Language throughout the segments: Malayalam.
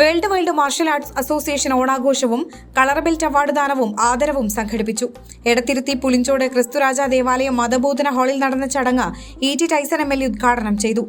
World wild martial arts association ഓണാഘോഷവും colour belt award ദാനവും ആദരവും സംഘടിപ്പിച്ചു. എടത്തിരുത്തി പുളിഞ്ചോട് ക്രിസ്തുരാജ ദേവാലയം മതബോധന ഹാളിൽ നടന്ന ചടങ്ങ് E T Tyson M L A ഉദ്ഘാടനം ചെയ്തു.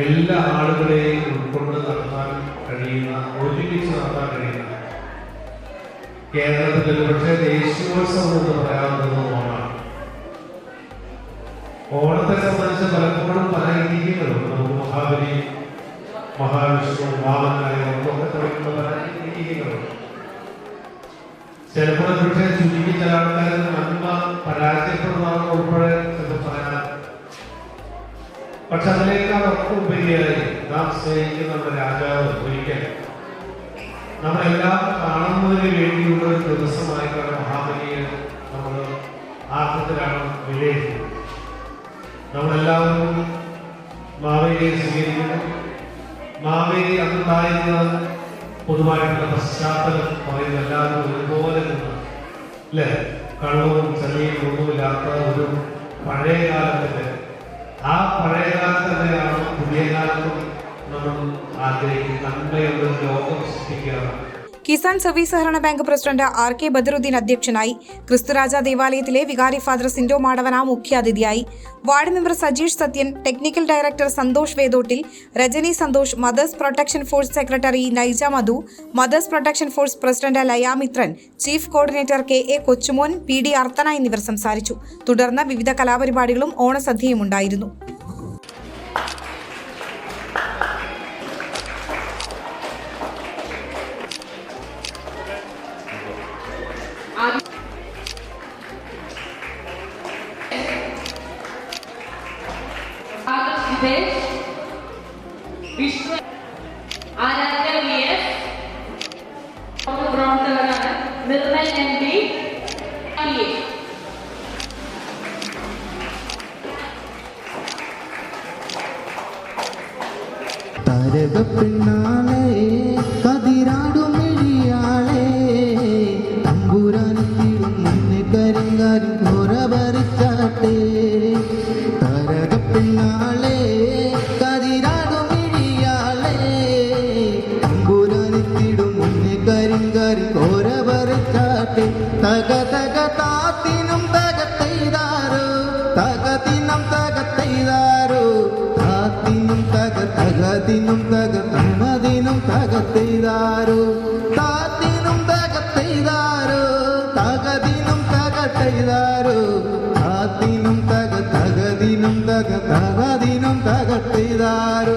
എല്ലാ ആളുകളെയും ഉൾക്കൊണ്ട് നടത്താൻ കഴിയുന്ന ഒരുമിച്ച് നടത്താൻ കഴിയുന്ന കേരളത്തിൽ പക്ഷേ ദേശീയോത്സവം എന്ന് പറയാവുന്നത് ഓണമാണ് ഓണത്തെ സംബന്ധിച്ച് പലപ്പോഴും പല രീതികളും നമുക്ക് മഹാബലി മഹാവിഷ്ണു വാമനായ ഒക്കെ തുടങ്ങുന്ന പല രീതികളുണ്ട് ചിലപ്പോൾ പക്ഷേ ചുരുങ്ങി ചില ആൾക്കാർ നന്മ പരാജയപ്പെടുന്നതെന്ന് ഉൾപ്പെടെ പറയാൻ പക്ഷെ അതിനേക്കാൾ ഒക്കെ ഉപരിയായി നാം സ്നേഹിക്കുന്ന രാജാവ് ഒരിക്കൽ നമ്മളെല്ലാം കാണുന്നതിന് വേണ്ടിയുള്ള ഒരു ദിവസമായിട്ടാണ് മഹാബലിയെ നമ്മൾ ആർത്ഥത്തിലാണ് വിലയിരുത്തുന്നത്. നമ്മളെല്ലാവരും മാവേലിയെ സ്വീകരിക്കുന്നു. മാവേലി അന്നുണ്ടായിരുന്ന പൊതുവായിട്ടുള്ള പശ്ചാത്തലം പറയുന്ന എല്ലാവരും ഒരുപോലെ നിന്ന് അല്ലേ? കള്ളവും ചളിയും ഒന്നുമില്ലാത്ത ഒരു പഴയ കാലത്തിന്റെ ആ പഴയ കാലത്ത് തന്നെയാണ് പുതിയ കിസാൻ സർവീസ് സഹകരണ bank president R K Badaruddin അധ്യക്ഷനായി ക്രിസ്തുരാജ ദേവാലയത്തിലെ വികാരി ഫാദർ സിൻഡോ മാടവന മുഖ്യാതിഥിയായി. Ward member Sajeesh Sathyan technical director Santhosh Vedottil Rajani Santhosh mothers protection force secretary Naija Madhu mothers protection force president Layamithran chief coordinator K A Kochumon P D Arthana എന്നിവർ സംസാരിച്ചു. തുടർന്ന് വിവിധ കലാപരിപാടികളും ഓണസദ്യയും ഉണ്ടായിരുന്നു. Vishwa Aaradhya V S. പ്രവർത്തകരാണ് നിർമ്മൽ എം പി. തരകപ്പെണ്ണാളെ കതിരാടുമെഴിയാളെ തമ്പുരാനെത്തിടും മുന്നേ കരിങ്കാരി ഘോര ഭരിച്ചാട്ടെ തകതിനും തക തന്നതിനും തകത്തെയ്താരോ താത്തിനും തകത്തെയ്താരോ തകതിനും തകത്തെയ്താരോ താത്തിനും തക തകതിനും തക തകതിനും തകത്തെയ്താരോ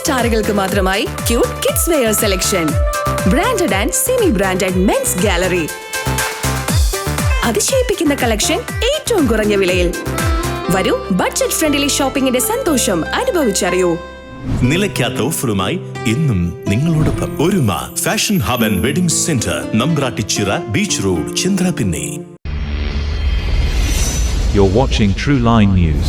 സ്റ്റാറുകൾക്ക് മാത്രമായി cute kids wear selection. Branded and semi branded mens gallery അതിശയിപ്പിക്കുന്ന കളക്ഷൻ ഏറ്റവും കുറഞ്ഞ വിലയിൽ. വരൂ ബഡ്ജറ്റ് ഫ്രണ്ട്ലി ഷോപ്പിംഗിന്റെ സന്തോഷം അനുഭവിച്ചറിയൂ. നിലയ്ക്കാത്ത ഓഫറുമായി ഇന്നും നിങ്ങളോടൊപ്പം Oruma fashion hub and wedding centre Nambrattichira beach road ചന്ദ്രപിന്നെ. You're watching True Line News.